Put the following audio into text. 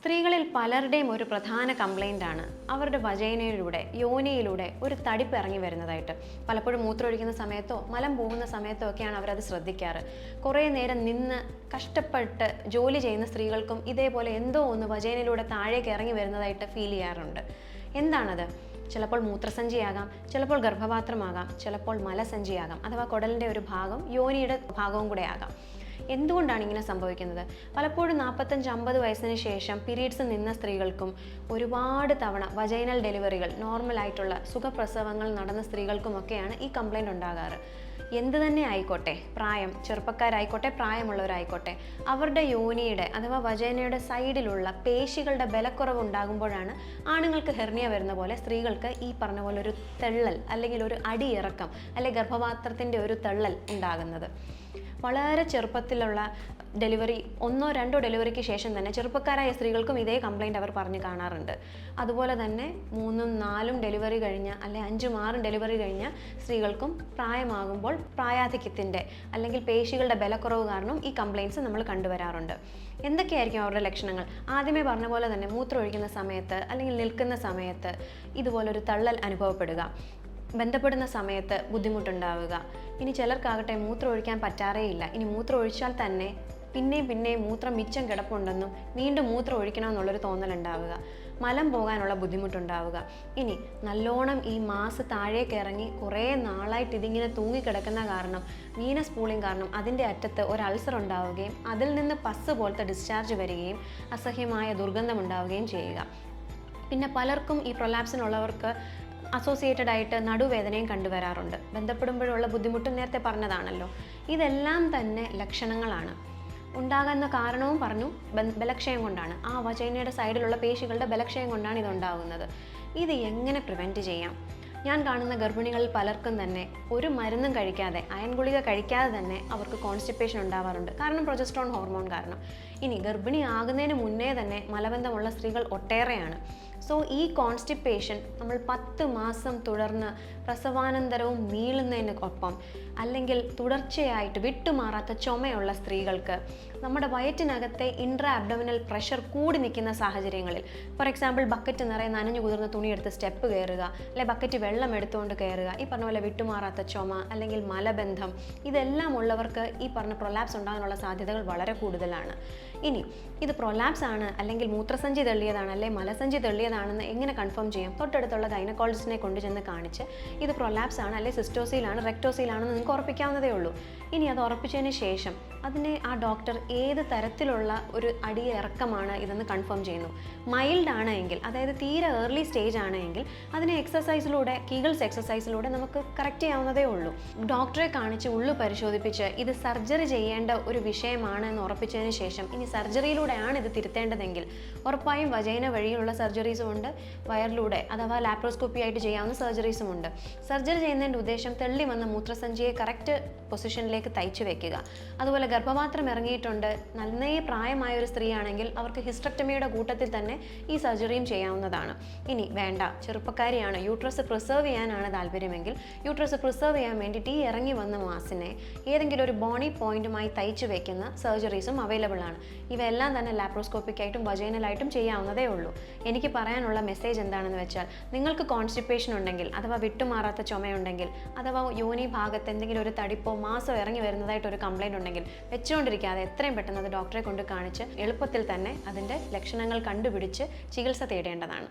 സ്ത്രീകളിൽ പലരുടെയും ഒരു പ്രധാന കംപ്ലൈന്റാണ് അവരുടെ വജൈനയിലൂടെ യോനിയിലൂടെ ഒരു തടിപ്പ് ഇറങ്ങി വരുന്നതായിട്ട്. പലപ്പോഴും മൂത്രമൊഴിക്കുന്ന സമയത്തോ മലം പോകുന്ന സമയത്തോ ഒക്കെയാണ് അവരത് ശ്രദ്ധിക്കാറ്. കുറേ നേരം നിന്ന് കഷ്ടപ്പെട്ട് ജോലി ചെയ്യുന്ന സ്ത്രീകൾക്കും ഇതേപോലെ എന്തോ ഒന്ന് വജൈനയിലൂടെ താഴേക്ക് ഇറങ്ങി വരുന്നതായിട്ട് ഫീൽ ചെയ്യാറുണ്ട്. എന്താണത്? ചിലപ്പോൾ മൂത്രസഞ്ചിയാകാം ചിലപ്പോൾ ഗർഭപാത്രമാകാം ചിലപ്പോൾ മലസഞ്ചിയാകാം അഥവാ കുടലിന്റെ ഒരു ഭാഗം യോനിയുടെ ഭാഗവും കൂടെ ആകാം. എന്തുകൊണ്ടാണ് ഇങ്ങനെ സംഭവിക്കുന്നത്? പലപ്പോഴും നാൽപ്പത്തഞ്ച് അമ്പത് വയസ്സിന് ശേഷം പീരീഡ്സ് നിന്ന സ്ത്രീകൾക്കും ഒരുപാട് തവണ വജൈനൽ ഡെലിവറികൾ നോർമലായിട്ടുള്ള സുഖപ്രസവങ്ങൾ നടന്ന സ്ത്രീകൾക്കുമൊക്കെയാണ് ഈ കംപ്ലൈന്റ് ഉണ്ടാകാറ്. എന്ത് തന്നെ ആയിക്കോട്ടെ പ്രായം ചെറുപ്പക്കാരായിക്കോട്ടെ പ്രായമുള്ളവരായിക്കോട്ടെ അവരുടെ യോനിയുടെ അഥവാ വജൈനയുടെ സൈഡിലുള്ള പേശികളുടെ ബലക്കുറവ് ഉണ്ടാകുമ്പോഴാണ് ആണുങ്ങൾക്ക് ഹെർണിയ വരുന്ന പോലെ സ്ത്രീകൾക്ക് ഈ പറഞ്ഞ പോലെ ഒരു തെള്ളൽ അല്ലെങ്കിൽ ഒരു അടിയിറക്കം അല്ലെങ്കിൽ ഗർഭപാത്രത്തിന്റെ ഒരു തെള്ളൽ ഉണ്ടാകുന്നത്. വളരെ ചെറുപ്പത്തിലുള്ള ഡെലിവറി ഒന്നോ രണ്ടോ ഡെലിവറിക്ക് ശേഷം തന്നെ ചെറുപ്പക്കാരായ സ്ത്രീകൾക്കും ഇതേ കംപ്ലൈന്റ് അവർ പറഞ്ഞ് കാണാറുണ്ട്. അതുപോലെ തന്നെ മൂന്നും നാലും ഡെലിവറി കഴിഞ്ഞ അല്ലെ അഞ്ചും ആറും ഡെലിവറി കഴിഞ്ഞ സ്ത്രീകൾക്കും പ്രായമാകുമ്പോൾ പ്രായാധിക്യത്തിന്റെ അല്ലെങ്കിൽ പേശികളുടെ ബലക്കുറവ് കാരണം ഈ കംപ്ലയിൻസ് നമ്മൾ കണ്ടുവരാറുണ്ട്. എന്തൊക്കെയായിരിക്കും അവരുടെ ലക്ഷണങ്ങൾ? ആദ്യമേ പറഞ്ഞ പോലെ തന്നെ മൂത്രം ഒഴിക്കുന്ന സമയത്ത് അല്ലെങ്കിൽ നിൽക്കുന്ന സമയത്ത് ഇതുപോലൊരു തള്ളൽ അനുഭവപ്പെടുക. ബന്ധപ്പെടുന്ന സമയത്ത് ബുദ്ധിമുട്ടുണ്ടാവുക. ഇനി ചിലർക്കാകട്ടെ മൂത്രം ഒഴിക്കാൻ പറ്റാറേയില്ല. ഇനി മൂത്രം ഒഴിച്ചാൽ തന്നെ പിന്നെയും പിന്നെയും മൂത്രം മിച്ചം കിടപ്പുണ്ടെന്നും വീണ്ടും മൂത്രം ഒഴിക്കണമെന്നുള്ളൊരു തോന്നലുണ്ടാവുക. മലം പോകാനുള്ള ബുദ്ധിമുട്ടുണ്ടാവുക. ഇനി നല്ലോണം ഈ മാസ് താഴേക്ക് ഇറങ്ങി കുറേ നാളായിട്ട് ഇതിങ്ങനെ തൂങ്ങിക്കിടക്കുന്ന കാരണം വീനസ് പൂളിങ് കാരണം അതിന്റെ അറ്റത്ത് ഒരു അൾസർ ഉണ്ടാവുകയും അതിൽ നിന്ന് പസ് പോലത്തെ ഡിസ്ചാർജ് വരികയും അസഹ്യമായ ദുർഗന്ധം ഉണ്ടാവുകയും ചെയ്യുക. പിന്നെ പലർക്കും ഈ പ്രൊലാപ്സിനുള്ളവർക്ക് അസോസിയേറ്റഡ് ആയിട്ട് നടുവേദനയും കണ്ടുവരാറുണ്ട്. ബന്ധപ്പെടുമ്പോഴുള്ള ബുദ്ധിമുട്ടും നേരത്തെ പറഞ്ഞതാണല്ലോ. ഇതെല്ലാം തന്നെ ലക്ഷണങ്ങളാണ്. ഉണ്ടാകുന്ന കാരണവും പറഞ്ഞു ബലക്ഷയം കൊണ്ടാണ്. ആ വചൈനയുടെ സൈഡിലുള്ള പേശികളുടെ ബലക്ഷയം കൊണ്ടാണ് ഇതുണ്ടാകുന്നത്. ഇത് എങ്ങനെ പ്രിവെന്റ് ചെയ്യാം? ഞാൻ കാണുന്ന ഗർഭിണികളിൽ പലർക്കും തന്നെ ഒരു മരുന്നും കഴിക്കാതെ അയൺ ഗുളിക കഴിക്കാതെ തന്നെ അവർക്ക് കോൺസ്റ്റിപ്പേഷൻ ഉണ്ടാവാറുണ്ട്. കാരണം പ്രൊജസ്ട്രോൺ ഹോർമോൺ കാരണം. ഇനി ഗർഭിണി ആകുന്നതിന് മുന്നേ തന്നെ മലബന്ധമുള്ള സ്ത്രീകൾ ഒട്ടേറെയാണ്. സോ ഈ കോൺസ്റ്റിപ്പേഷൻ നമ്മൾ പത്ത് മാസം തുടർന്ന് പ്രസവാനന്തരവും നീളുന്നതിന് ഒപ്പം അല്ലെങ്കിൽ തുടർച്ചയായിട്ട് വിട്ടുമാറാത്ത ചുമയുള്ള സ്ത്രീകൾക്ക് നമ്മുടെ വയറ്റിനകത്തെ ഇൻട്രാ അബ്ഡമിനൽ പ്രഷർ കൂടി നിൽക്കുന്ന സാഹചര്യങ്ങളിൽ ഫോർ എക്സാമ്പിൾ ബക്കറ്റ് നിറയെ നനഞ്ഞു കുതിർന്ന തുണിയെടുത്ത് സ്റ്റെപ്പ് കയറുക അല്ലെ ബക്കറ്റ് വെള്ളം എടുത്തുകൊണ്ട് കയറുക ഈ പറഞ്ഞ പോലെ വിട്ടുമാറാത്ത ചുമ അല്ലെങ്കിൽ മലബന്ധം ഇതെല്ലാം ഉള്ളവർക്ക് ഈ പറഞ്ഞ പ്രൊലാപ്സ് ഉണ്ടാകാനുള്ള സാധ്യതകൾ വളരെ കൂടുതലാണ്. ഇനി ഇത് പ്രൊലാപ്സ് ആണ് അല്ലെങ്കിൽ മൂത്രസഞ്ചി തള്ളിയതാണ് അല്ലെങ്കിൽ മലസഞ്ചി തെള്ളിയതാണെന്ന് എങ്ങനെ കൺഫേം ചെയ്യാം? തൊട്ടടുത്തുള്ള ഗൈനക്കോളജിസ്റ്റിനെ കൊണ്ടുചെന്ന് കാണിച്ച് ഇത് പ്രൊലാപ്സ് ആണ് അല്ലെങ്കിൽ സിസ്റ്റോസിയിലാണ് റെക്ടോസിയിലാണെന്ന് നിങ്ങൾക്ക് ഉറപ്പിക്കാവുന്നതേ ഉള്ളൂ. ഇനി അത് ഉറപ്പിച്ചതിന് ശേഷം അതിനെ ആ ഡോക്ടർ ഏത് തരത്തിലുള്ള ഒരു അടിയിറക്കമാണ് ഇതെന്ന് കൺഫേം ചെയ്യുന്നു. മൈൽഡ് ആണ് എങ്കിൽ അതായത് തീരെ ഏർലി സ്റ്റേജ് ആണ് എങ്കിൽ അതിനെ എക്സസൈസിലൂടെ കീഗിൾസ് എക്സസൈസിലൂടെ നമുക്ക് കറക്റ്റ് ചെയ്യാവുന്നതേ ഉള്ളൂ. ഡോക്ടറെ കാണിച്ച് ഉള്ളു പരിശോധിപ്പിച്ച് ഇത് സർജറി ചെയ്യേണ്ട ഒരു വിഷയമാണ് എന്ന് ഉറപ്പിച്ചതിന് ശേഷം ഇനി സർജറിയിലൂടെയാണ് ഇത് തിരുത്തേണ്ടതെങ്കിൽ ഉറപ്പായും വജൈന വഴിയുള്ള സർജറീസും ഉണ്ട് വയറിലൂടെ അഥവാ ലാപ്രോസ്കോപ്പി ആയിട്ട് ചെയ്യാവുന്ന സർജറീസും ഉണ്ട്. സർജറി ചെയ്യുന്നതിന്റെ ഉദ്ദേശം തെള്ളി വന്ന മൂത്രസഞ്ചിയെ കറക്റ്റ് പൊസിഷനിലേക്ക് തയ്ച്ചു വെക്കുക. അതുപോലെ ഗർഭപാത്രം ഇറങ്ങിയിട്ടുണ്ട്. നന്നേ പ്രായമായ ഒരു സ്ത്രീയാണെങ്കിൽ അവർക്ക് ഹിസ്ട്രക്ടമിയുടെ കൂട്ടത്തിൽ തന്നെ ഈ സർജറിയും ചെയ്യാവുന്നതാണ്. ഇനി വേണ്ട ചെറുപ്പക്കാരിയാണ്. യൂട്രസ് പ്രിസർവ് ചെയ്യാനാണ് താല്പര്യമെങ്കിൽ യൂട്രസ് പ്രിസർവ് ചെയ്യാൻ വേണ്ടിയിട്ട് ഈ ഇറങ്ങി വന്ന മാസിനെ ഏതെങ്കിലും ഒരു ബോണി പോയിന്റുമായി തയ്ച്ചു വെക്കുന്ന സർജറീസും അവൈലബിൾ ആണ്. ഇവയെല്ലാം തന്നെ ലാപ്രോസ്കോപ്പിക്കായിട്ടും വജൈനലായിട്ടും ചെയ്യാവുന്നതേ ഉള്ളൂ. എനിക്ക് പറയാനുള്ള മെസ്സേജ് എന്താണെന്ന് വെച്ചാൽ നിങ്ങൾക്ക് കോൺസ്റ്റിപ്പേഷൻ ഉണ്ടെങ്കിൽ അഥവാ വിട്ടുമാറാത്ത ചുമയുണ്ടെങ്കിൽ അഥവാ യോനി ഭാഗത്ത് എന്തെങ്കിലും ഒരു തടിപ്പോ മാസോ ഇറങ്ങി വരുന്നതായിട്ട് ഒരു കംപ്ലൈന്റ് ഉണ്ടെങ്കിൽ വെച്ചുകൊണ്ടിരിക്കാതെ എത്രയും പെട്ടെന്ന് അത് ഡോക്ടറെ കൊണ്ട് കാണിച്ച് എളുപ്പത്തിൽ തന്നെ അതിന്റെ ലക്ഷണങ്ങൾ കണ്ടുപിടിച്ച് ചികിത്സ തേടേണ്ടതാണ്.